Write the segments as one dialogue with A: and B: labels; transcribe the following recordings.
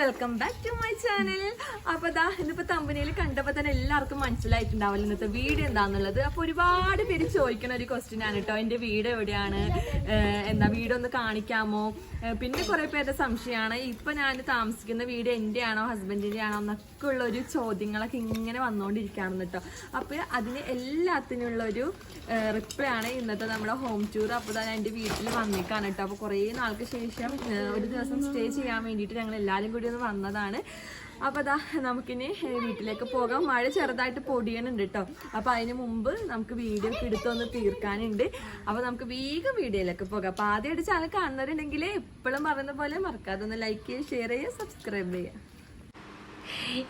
A: Welcome back to my channel അപ്പൊ ദാ ഇന്നിപ്പോ തമ്പനിയിൽ കണ്ടപ്പോ തന്നെ എല്ലാവർക്കും മനസ്സിലായിട്ടുണ്ടാവില്ല ഇന്നത്തെ വീട് എന്താന്നുള്ളത്. അപ്പൊ ഒരുപാട് പേര് ചോദിക്കുന്ന ഒരു ക്വസ്റ്റ്യൻ ആണ് കേട്ടോ എന്റെ വീട് എവിടെയാണ്? എന്താ വീടൊന്ന് കാണിക്കാമോ? പിന്നെ കുറെ പേരുടെ സംശയമാണ്. ഇപ്പൊ ഞാൻ താമസിക്കുന്ന വീട് എന്റെ ആണോ ഹസ്ബൻഡിന്റെ ആണോ എന്നൊക്കെ ഉള്ള ഒരു ചോദ്യങ്ങളൊക്കെ ഇങ്ങനെ വന്നുകൊണ്ടിരിക്കുകയാണ് കേട്ടോ അപ്പൊ അതിന് എല്ലാത്തിനുള്ള ഒരു റിപ്ലൈ ആണ് ഇന്നത്തെ നമ്മുടെ ഹോം ടൂർ അപ്പോൾ ഞാൻ എന്റെ വീട്ടിൽ വന്നേക്കാണ് കേട്ടോ അപ്പോൾ കുറേ നാൾക്ക് ശേഷം ഒരു ദിവസം സ്റ്റേ ചെയ്യാൻ വേണ്ടിയിട്ട് ഞങ്ങൾ എല്ലാവരും കൂടി ഒന്ന് വന്നതാണ്. അപ്പോൾ അതാ നമുക്കിനി വീട്ടിലേക്ക് പോകാം. മഴ ചെറുതായിട്ട് പൊടിയണുണ്ട് കേട്ടോ അപ്പോൾ അതിന് മുമ്പ് നമുക്ക് വീഡിയോ എടുത്തൊന്ന് തീർക്കാനുണ്ട്. അപ്പോൾ നമുക്ക് വേഗം വീഡിയോയിലേക്ക് പോകാം. അപ്പോൾ ആദ്യമായിട്ട് ചാനൽ കാണുന്നവരുണ്ടെങ്കിൽ എപ്പോഴും പറയുന്ന പോലെ മറക്കാതെ ഒന്ന് ലൈക്ക് ചെയ്യുക ഷെയർ ചെയ്യുക സബ്സ്ക്രൈബ് ചെയ്യുക.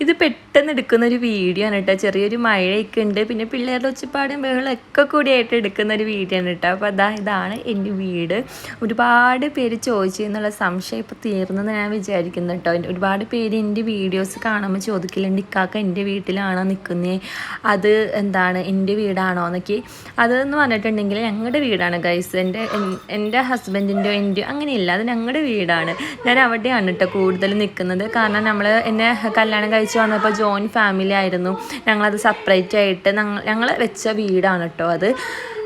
A: ഇത് പെട്ടെന്ന് എടുക്കുന്ന ഒരു വീഡിയോ ആണ് കേട്ടോ ചെറിയൊരു മഴയൊക്കെ ഉണ്ട്. പിന്നെ പിള്ളേരുടെ ഒച്ചപ്പാടും ബഹളമൊക്കെ കൂടിയായിട്ട് എടുക്കുന്ന ഒരു വീഡിയോ ആണ് കേട്ടോ അപ്പോൾ അതാ ഇതാണ് എന്റെ വീട്. ഒരുപാട് പേര് ചോദിച്ചു എന്നുള്ള സംശയം ഇപ്പോൾ തീർന്നെന്ന് ഞാൻ വിചാരിക്കുന്നു കേട്ടോ ഒരുപാട് പേര് എന്റെ വീഡിയോസ് കാണുമ്പോൾ ചോദിക്കില്ലേ ഇക്കാക്ക എന്റെ വീട്ടിലാണോ നിൽക്കുന്നത് അത് എന്താണ്? എന്റെ വീടാണോ? എന്നൊക്കെ. അതെന്ന് പറഞ്ഞിട്ടുണ്ടെങ്കിൽ ഞങ്ങളുടെ വീടാണ് ഗൈസ് എന്റെ എന്റെ ഹസ്ബൻഡിന്റെയോ എന്റെ അങ്ങനെയില്ല. അത് ഞങ്ങളുടെ വീടാണ്. ഞാൻ അവിടെയാണ് കേട്ടോ കൂടുതൽ നിൽക്കുന്നത് കാരണം നമ്മൾ എന്നെ കല്യാണം കഴിച്ച് വന്നപ്പോൾ ജോയിന്റ് ഫാമിലി ആയിരുന്നു. ഞങ്ങളത് സെപ്പറേറ്റ് ആയിട്ട് ഞങ്ങൾ വെച്ച വീടാണ് കേട്ടോ അത്.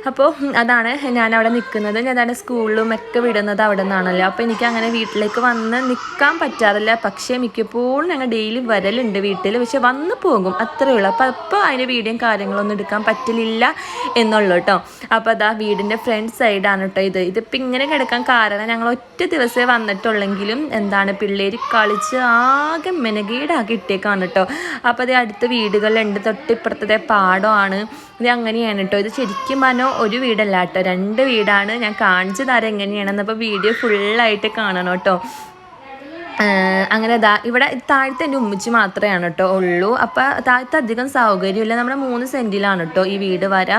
A: അപ്പോൾ അതാണ് ഞാൻ അവിടെ നിൽക്കുന്നത് ഞാൻ അതാണ് സ്കൂളിലും ഒക്കെ വിടുന്നത് അവിടെ നിന്നാണല്ലോ. അപ്പോൾ എനിക്ക് അങ്ങനെ വീട്ടിലേക്ക് വന്ന് നിൽക്കാൻ പറ്റാറില്ല. പക്ഷേ മിക്കപ്പോഴും ഞങ്ങൾ ഡെയിലി വരലുണ്ട് വീട്ടിൽ. പക്ഷെ വന്ന് പോകും. അത്രയേ ഉള്ളൂ. അപ്പോൾ അപ്പോൾ അതിന്റെ വീഡിയോയും കാര്യങ്ങളൊന്നും എടുക്കാൻ പറ്റില്ല എന്നുള്ളൂ കേട്ടോ. അപ്പോൾ അതാ വീടിന്റെ ഫ്രണ്ട് സൈഡാണ് കേട്ടോ ഇത്. ഇതിപ്പോൾ ഇങ്ങനെ കിടക്കാൻ കാരണം ഞങ്ങൾ ഒറ്റ ദിവസമേ വന്നിട്ടുള്ളെങ്കിലും എന്താണ് പിള്ളേർ കളിച്ച് ആകെ മെനകീടാക്കി ഇട്ടേക്കാണ് കേട്ടോ. അപ്പോൾ അത് അടുത്ത വീടുകളിലുണ്ട് തൊട്ട് ഇപ്പുറത്തെ പാടമാണ്. ഇത് അങ്ങനെയാണ് കേട്ടോ. ഇത് ശരിക്കും പറഞ്ഞാൽ ഒരു വീടല്ല കേട്ടോ രണ്ട് വീടാണ്. ഞാൻ കാണിച്ചു തരാം എങ്ങനെയാണെന്ന് അപ്പോൾ വീഡിയോ ഫുള്ളായിട്ട് കാണണം കേട്ടോ. അങ്ങനെ ദാ ഇവിടെ താഴത്തെ എന്റെ ഉമ്മിച്ച് മാത്രമാണ് കേട്ടോ ഉള്ളൂ. അപ്പോൾ താഴത്തെ അധികം സൗകര്യമില്ല. നമ്മുടെ മൂന്ന് സെന്റിലാണ് കേട്ടോ ഈ വീട് വര.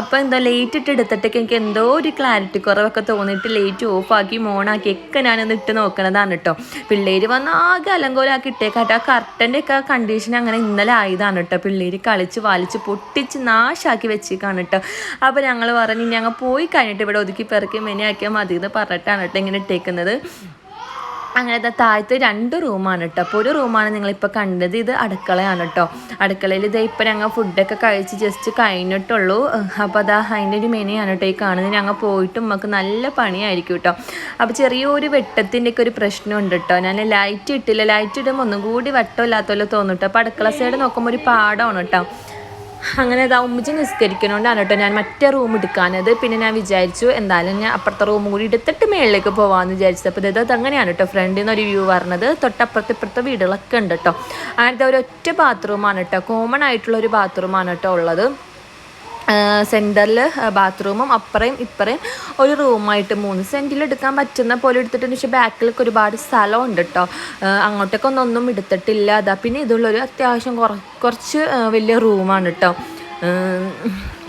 A: അപ്പോൾ എന്തോ ലേറ്റ് ഇട്ട് എടുത്തിട്ടൊക്കെ എനിക്ക് എന്തോ ഒരു ക്ലാരിറ്റി കുറവൊക്കെ തോന്നിയിട്ട് ലേറ്റ് ഓഫാക്കി മോണാക്കി ഒക്കെ ഞാനൊന്ന് ഇട്ട് നോക്കണതാണ് കേട്ടോ. പിള്ളേർ വന്ന് ആകെ അലങ്കോലാക്കി ഇട്ടേക്കാട്ടെ ആ കർട്ടന്റെ ഒക്കെ കണ്ടീഷൻ അങ്ങനെ ഇന്നലെ ആയതാണ് കേട്ടോ. പിള്ളേർ കളിച്ച് വലിച്ച് പൊട്ടിച്ച് നാശാക്കി വെച്ചേക്കാണ് കേട്ടോ. അപ്പോൾ ഞങ്ങൾ പറഞ്ഞു ഞങ്ങൾ പോയി കഴിഞ്ഞിട്ട് ഇവിടെ ഒതുക്കി പിറക്കി മെനിയാക്കിയാൽ മതി എന്ന് പറഞ്ഞിട്ടാണ് കേട്ടോ ഇങ്ങനെ ഇട്ടേക്കുന്നത്. അങ്ങനത്തെ താഴത്ത് രണ്ട് റൂമാണ് കേട്ടോ അപ്പോൾ ഒരു റൂമാണ് നിങ്ങളിപ്പോൾ കണ്ടത്. ഇത് അടുക്കളയാണ് കേട്ടോ അടുക്കളയിൽ ഇത് ഇപ്പം ഞങ്ങൾ ഫുഡൊക്കെ കഴിച്ച് ജസ്റ്റ് കഴിഞ്ഞിട്ടുള്ളൂ. അപ്പോൾ അതാ അതിന്റെ ഒരു മെനയാണ് കേട്ടോ ഈ കാണുന്നത്. ഞങ്ങൾ പോയിട്ട് നമുക്ക് നല്ല പണിയായിരിക്കും കേട്ടോ അപ്പോൾ ചെറിയൊരു വെട്ടത്തിന്റെയൊക്കെ ഒരു പ്രശ്നമുണ്ട് കേട്ടോ ഞാൻ ലൈറ്റ് ഇട്ടില്ല. ലൈറ്റ് ഇടുമ്പോൾ ഒന്നും കൂടി വെട്ടമില്ലാത്ത പോലെ തോന്നും കേട്ടോ അപ്പോൾ അടുക്കള സൈഡ് നോക്കുമ്പോൾ ഒരു പാടമാണ് കേട്ടോ അങ്ങനെ ഇതാ ഉമ്മച്ചി നിസ്കരിക്കണോണ്ടാണ് കേട്ടോ ഞാൻ മറ്റേ റൂം എടുക്കാനത് പിന്നെ ഞാൻ വിചാരിച്ചു എന്തായാലും ഞാൻ അപ്പുറത്തെ റൂം കൂടി എടുത്തിട്ട് മേളിലേക്ക് പോകാമെന്ന് വിചാരിച്ചത് അപ്പോൾ ഇത് അങ്ങനെയാണ് കേട്ടോ ഫ്രണ്ടിൽ നിന്ന് ഒരു വ്യൂ പറഞ്ഞത്. തൊട്ടപ്പുറത്തെ ഇപ്പുറത്തെ വീടുകളൊക്കെ ഉണ്ട് കേട്ടോ. അങ്ങനത്തെ ഒരു ഒറ്റ ബാത്റൂമാണ് കേട്ടോ. കോമൺ ആയിട്ടുള്ള ഒരു ബാത്റൂമാണ് കേട്ടോ ഉള്ളത്. സെന്ററിൽ ബാത്റൂമും അപ്പുറയും ഇപ്പുറയും ഒരു റൂമായിട്ട് മൂന്ന് സെന്റിൽ എടുക്കാൻ പറ്റുന്ന പോലെ എടുത്തിട്ടുണ്ട്. പക്ഷേ ബാക്കിലൊക്കെ ഒരുപാട് സ്ഥലമുണ്ട് കേട്ടോ അങ്ങോട്ടേക്ക് ഒന്നും എടുത്തിട്ടില്ല. അതാ പിന്നെ ഇതുള്ളൊരു അത്യാവശ്യം കുറ കുറച്ച് വലിയ റൂമാണ് കേട്ടോ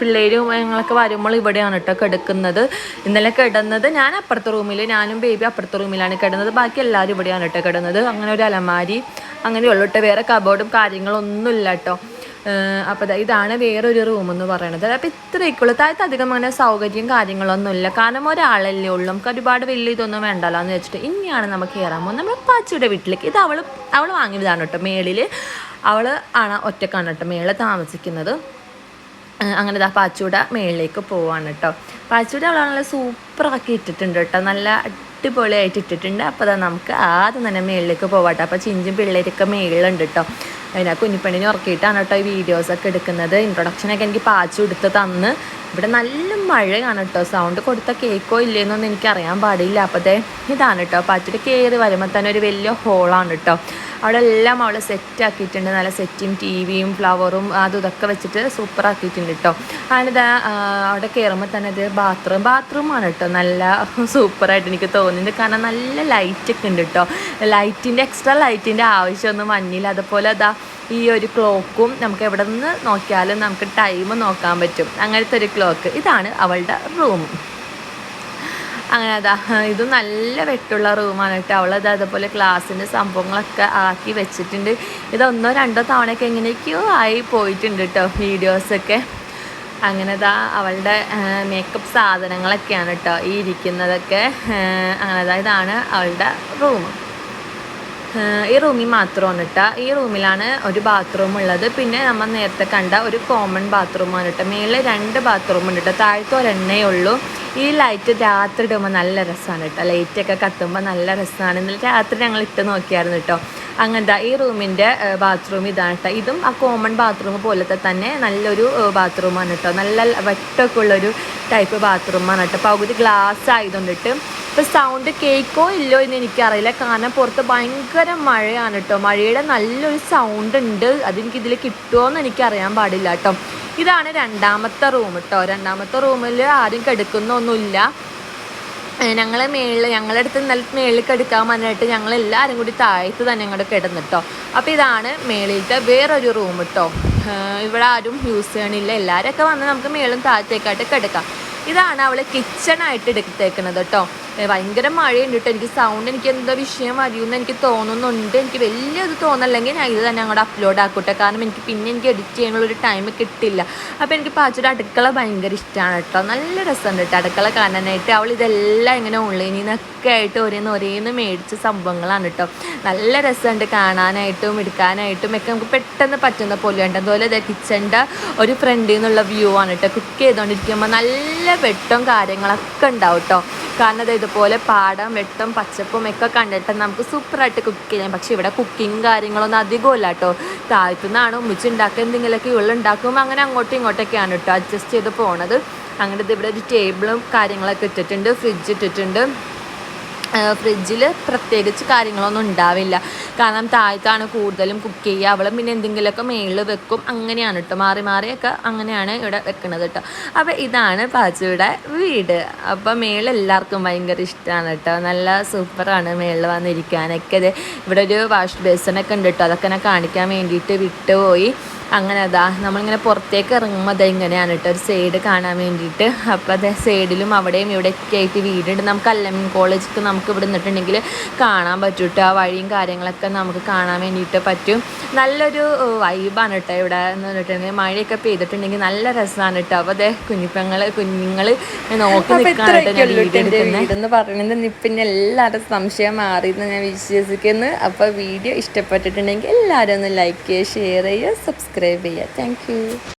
A: പിള്ളേരും ഞങ്ങളൊക്കെ വരുമ്പോൾ ഇവിടെയാണ് കേട്ടോ കിടക്കുന്നത്. ഇന്നലെ കിടന്നത് ഞാൻ അപ്പുറത്തെ റൂമിൽ ഞാനും ബേബി അപ്പുറത്തെ റൂമിലാണ് കിടന്നത്. ബാക്കി എല്ലാവരും ഇവിടെയാണ് കേട്ടോ കിടന്നത്. അങ്ങനെ ഒരു അലമാരി അങ്ങനെയുള്ളൂ കേട്ടോ വേറെ കബോർഡും കാര്യങ്ങളൊന്നും ഇല്ല കേട്ടോ അപ്പോൾ ഇതാണ് വേറൊരു റൂം എന്ന് പറയുന്നത് അപ്പോൾ ഇത്രയൊക്കെയുള്ളൂ. താഴത്ത് അധികം അങ്ങനെ സൗകര്യം കാര്യങ്ങളൊന്നും ഇല്ല. കാരണം ഒരാളല്ലേ ഉള്ളൂ. നമുക്ക് ഒരുപാട് വലിയ ഇതൊന്നും വേണ്ടല്ലോ എന്ന് വെച്ചിട്ട് ഇനിയാണ് നമുക്ക് കയറാൻ പോകുന്നത്. നമ്മുടെ പാച്ചിയുടെ വീട്ടിലേക്ക്. ഇത് അവൾ അവൾ വാങ്ങിയതാണ് കേട്ടോ മേളിൽ അവൾ ആണ് ഒറ്റക്കാണ് കേട്ടോ മേളിൽ താമസിക്കുന്നത്. അങ്ങനെ ഇതാ പാച്ചൂട മേളിലേക്ക് പോവാണ് കേട്ടോ പാച്ചൂട അവളെ നല്ല സൂപ്പറാക്കി ഇട്ടിട്ടുണ്ട് കേട്ടോ നല്ല അടിപൊളിയായിട്ട് ഇട്ടിട്ടുണ്ട്. അപ്പോൾ അതാ നമുക്ക് ആദ്യം തന്നെ മേളിലേക്ക് പോവാട്ടോ അപ്പോൾ ചിഞ്ചും പിള്ളേരൊക്കെ മേളിലുണ്ട് കേട്ടോ അതിനാ കുഞ്ഞിപ്പണ്ണിനെ ഉറക്കിയിട്ടാണ് കേട്ടോ ഈ വീഡിയോസൊക്കെ എടുക്കുന്നത്. ഇൻട്രൊഡക്ഷനൊക്കെ എനിക്ക് പാച്ചു എടുത്ത് തന്ന്. ഇവിടെ നല്ല മഴയാണ് കേട്ടോ സൗണ്ട് കൊടുത്ത കേക്കോ ഇല്ലേന്നൊന്നും എനിക്ക് അറിയാൻ പാടില്ല. അപ്പത്തെ ഇതാണ് കേട്ടോ പാച്ചിട്ട് കയറി വരുമ്പോൾ തന്നെ ഒരു വലിയ ഹോളാണ് കേട്ടോ അവിടെ എല്ലാം അവൾ സെറ്റ് ആക്കിയിട്ടുണ്ട്. നല്ല സെറ്റും ടി വിയും ഫ്ലവറും അതും ഇതൊക്കെ വെച്ചിട്ട് സൂപ്പർ ആക്കിയിട്ടുണ്ട് കേട്ടോ അതിനിത് അവിടെ കയറുമ്പോൾ തന്നെ ഇത് ബാത്റൂം ബാത്റൂമാണ് കേട്ടോ നല്ല സൂപ്പറായിട്ട് എനിക്ക് തോന്നുന്നുണ്ട്. കാരണം നല്ല ലൈറ്റൊക്കെ ഉണ്ട് കേട്ടോ ലൈറ്റിന്റെ എക്സ്ട്രാ ലൈറ്റിന്റെ ആവശ്യമൊന്നും വന്നില്ല. അതുപോലെ അതാ ഈ ഒരു ക്ലോക്കും നമുക്ക് എവിടെ നിന്ന് നോക്കിയാലും നമുക്ക് ടൈം നോക്കാൻ പറ്റും. അങ്ങനത്തെ ഒരു ക്ലോക്ക് ഇതാണ് അവളുടെ റൂം അങ്ങനെ അതാ ഇത് നല്ല വെട്ടുള്ള റൂമാണ് കേട്ടോ. അവളത് അതുപോലെ ക്ലാസ്സിന്റെ സംഭവങ്ങളൊക്കെ ആക്കി വെച്ചിട്ടുണ്ട്. ഇതൊന്നോ രണ്ടോ തവണയൊക്കെ എങ്ങനെയൊക്കെയോ ആയി പോയിട്ടുണ്ട് കേട്ടോ വീഡിയോസൊക്കെ അങ്ങനെ ദാ അവളുടെ മേക്കപ്പ് സാധനങ്ങളൊക്കെയാണ് കേട്ടോ ഈ ഇരിക്കുന്നതൊക്കെ. അങ്ങനെ ഇതാണ് അവളുടെ റൂം ഈ റൂമിൽ മാത്രമാണ് കേട്ടോ ഈ റൂമിലാണ് ഒരു ബാത്റൂം ഉള്ളത്. പിന്നെ നമ്മൾ നേരത്തെ കണ്ട ഒരു കോമൺ ബാത്റൂമാണ് കേട്ടോ മേളിൽ രണ്ട് ബാത്റൂം ഉണ്ട് കേട്ടോ താഴത്തെ ഒരെണ്ണേ ഉള്ളൂ. ഈ ലൈറ്റ് രാത്രി ഇടുമ്പോൾ നല്ല രസമാണ് കേട്ടോ ലൈറ്റൊക്കെ കത്തുമ്പോൾ നല്ല രസമാണ് ഇന്നലെ രാത്രി ഞങ്ങൾ ഇട്ട് നോക്കിയായിരുന്നു കേട്ടോ അങ്ങനത്തെ ഈ റൂമിന്റെ ബാത്റൂം ഇതാണ് കേട്ടോ ഇതും ആ കോമൺ ബാത്റൂം പോലത്തെ തന്നെ നല്ലൊരു ബാത്റൂമാണ് കേട്ടോ നല്ല വെട്ടൊക്കെ ഉള്ളൊരു ടൈപ്പ് ബാത്റൂമാണ് കേട്ടോ പകുതി ഗ്ലാസ് ആയതുകൊണ്ടിട്ട് ഇപ്പം സൗണ്ട് കേൾക്കോ ഇല്ലോ എന്ന് എനിക്കറിയില്ല. കാരണം പുറത്ത് ഭയങ്കര മഴയാണ് കേട്ടോ മഴയുടെ നല്ലൊരു സൗണ്ട് ഉണ്ട്. അതെനിക്ക് ഇതിൽ കിട്ടുമോ എന്ന് എനിക്കറിയാൻ പാടില്ല കേട്ടോ ഇതാണ് രണ്ടാമത്തെ റൂം കേട്ടോ രണ്ടാമത്തെ റൂമിൽ ആരും കിടക്കുന്നൊന്നുമില്ല. ഞങ്ങൾ മേളിൽ ഞങ്ങളുടെ അടുത്ത് നല്ല മേളിൽ കിടക്കാൻ പറഞ്ഞിട്ട് ഞങ്ങൾ എല്ലാവരും കൂടി താഴത്ത് തന്നെ കിടന്നു കിടന്നിട്ടോ അപ്പോൾ ഇതാണ് മേളിലത്തെ വേറൊരു റൂം കേട്ടോ ഇവിടെ ആരും യൂസ് ചെയ്യണില്ല. എല്ലാവരൊക്കെ വന്ന് നമുക്ക് മേളും താഴത്തേക്കായിട്ട് കിടക്കാം. ഇതാണ് അവൾ കിച്ചണായിട്ട് എടുത്തേക്കുന്നത് കേട്ടോ ഭയങ്കര മഴയുണ്ട് കേട്ടോ എനിക്ക് സൗണ്ട് എനിക്ക് എന്തോ വിഷയം അറിയുമെന്ന് എനിക്ക് തോന്നുന്നുണ്ട്. എനിക്ക് വലിയ ഇത് തോന്നല്ലെങ്കിൽ ഞാൻ ഇത് തന്നെ അങ്ങോട്ട് അപ്ലോഡ് ആക്കട്ടെ. കാരണം എനിക്ക് പിന്നെ എനിക്ക് എഡിറ്റ് ചെയ്യാനുള്ള ഒരു ടൈം കിട്ടില്ല. അപ്പോൾ എനിക്ക് പാച്ചയുടെ അടുക്കള ഭയങ്കര ഇഷ്ടമാണ് കേട്ടോ നല്ല രസമുണ്ട് കേട്ടോ അടുക്കള കാണാനായിട്ട്. അവൾ ഇതെല്ലാം ഇങ്ങനെ ഓൺലൈനിൽ നിന്നൊക്കെ ആയിട്ട് ഒരേന്ന് ഒരേന്ന് മേടിച്ച സംഭവങ്ങളാണ് കേട്ടോ നല്ല രസമുണ്ട് കാണാനായിട്ടും എടുക്കാനായിട്ടും ഒക്കെ നമുക്ക് പെട്ടെന്ന് പറ്റുന്ന പോലെയുണ്ട്. അതുപോലെ ഇതേ കിച്ചന്റെ ഒരു ഫ്രണ്ടിൽ നിന്നുള്ള വ്യൂ ആണ് കേട്ടോ കുക്ക് ചെയ്തുകൊണ്ടിരിക്കുമ്പോൾ നല്ല വെട്ടം കാര്യങ്ങളൊക്കെ ഉണ്ടാവും കേട്ടോ കാരണം അത് ഇതുപോലെ പാടം വെട്ടം പച്ചപ്പും ഒക്കെ കണ്ടിട്ട് നമുക്ക് സൂപ്പറായിട്ട് കുക്ക് ചെയ്യാം. പക്ഷെ ഇവിടെ കുക്കിങ് കാര്യങ്ങളൊന്നും അധികമില്ല കേട്ടോ താഴത്തുനിന്നാണ് ഉമ്മിച്ച് ഉണ്ടാക്കുക എന്തെങ്കിലുമൊക്കെ ഉള്ള ഉണ്ടാക്കുമ്പോൾ അങ്ങനെ അങ്ങോട്ടും ഇങ്ങോട്ടൊക്കെയാണ് കേട്ടോ അഡ്ജസ്റ്റ് ചെയ്ത് പോണത്. അങ്ങനെ ഇവിടെ ഒരു ടേബിളും കാര്യങ്ങളൊക്കെ ഇട്ടിട്ടുണ്ട്. ഫ്രിഡ്ജ് ഇട്ടിട്ടുണ്ട്. ഫ്രിഡ്ജിൽ പ്രത്യേകിച്ച് കാര്യങ്ങളൊന്നും ഉണ്ടാവില്ല. കാരണം താഴത്താണ് കൂടുതലും കുക്ക് ചെയ്യുക. അവളും പിന്നെ എന്തെങ്കിലുമൊക്കെ മേളിൽ വെക്കും. അങ്ങനെയാണ് കേട്ടോ മാറി മാറിയൊക്കെ അങ്ങനെയാണ് ഇവിടെ വെക്കണത് കേട്ടോ അപ്പോൾ ഇതാണ് പാച്ചുവിടെ വീട്. അപ്പോൾ മേളിൽ എല്ലാവർക്കും ഭയങ്കര ഇഷ്ടമാണ് കേട്ടോ നല്ല സൂപ്പറാണ് മേളിൽ വന്നിരിക്കാനൊക്കെ. ഇവിടെ ഒരു വാഷ് ബേസിനൊക്കെ ഉണ്ട് കേട്ടോ അതൊക്കെ എന്നെ കാണിക്കാൻ വേണ്ടിയിട്ട് വിട്ടുപോയി. അങ്ങനെ അതാ നമ്മളിങ്ങനെ പുറത്തേക്ക് ഇറങ്ങുമ്പോൾ അത് ഇങ്ങനെയാണ് കേട്ടോ ഒരു സൈഡ് കാണാൻ വേണ്ടിയിട്ട്. അപ്പോൾ അതേ സൈഡിലും അവിടെയും ഇവിടെയൊക്കെ ആയിട്ട് വീടുണ്ട്. നമുക്ക് അല്ലമീൻ കോളേജിക്ക് നമുക്ക് ഇവിടെ നിന്നിട്ടുണ്ടെങ്കിൽ കാണാൻ പറ്റും കേട്ടോ ആ വഴിയും കാര്യങ്ങളൊക്കെ നമുക്ക് കാണാൻ വേണ്ടിയിട്ട് പറ്റും. നല്ലൊരു വൈബാണ് കേട്ടോ ഇവിടെ എന്ന് പറഞ്ഞിട്ടുണ്ടെങ്കിൽ. മഴയൊക്കെ പെയ്തിട്ടുണ്ടെങ്കിൽ നല്ല രസമാണ് കേട്ടോ അപ്പോൾ അതെ കുഞ്ഞിപ്പങ്ങൾ കുഞ്ഞുങ്ങൾ നോക്കി നിൽക്കാനായിട്ട് പറയുന്നത്. പിന്നെ എല്ലാവരും സംശയം മാറിയെന്ന് ഞാൻ വിശ്വസിക്കുന്നു. അപ്പോൾ വീഡിയോ ഇഷ്ടപ്പെട്ടിട്ടുണ്ടെങ്കിൽ എല്ലാവരും ഒന്ന് ലൈക്ക് ചെയ്യുക ഷെയർ ചെയ്യുക സബ്സ്ക്രൈബ് ചെയ്യുക താങ്ക്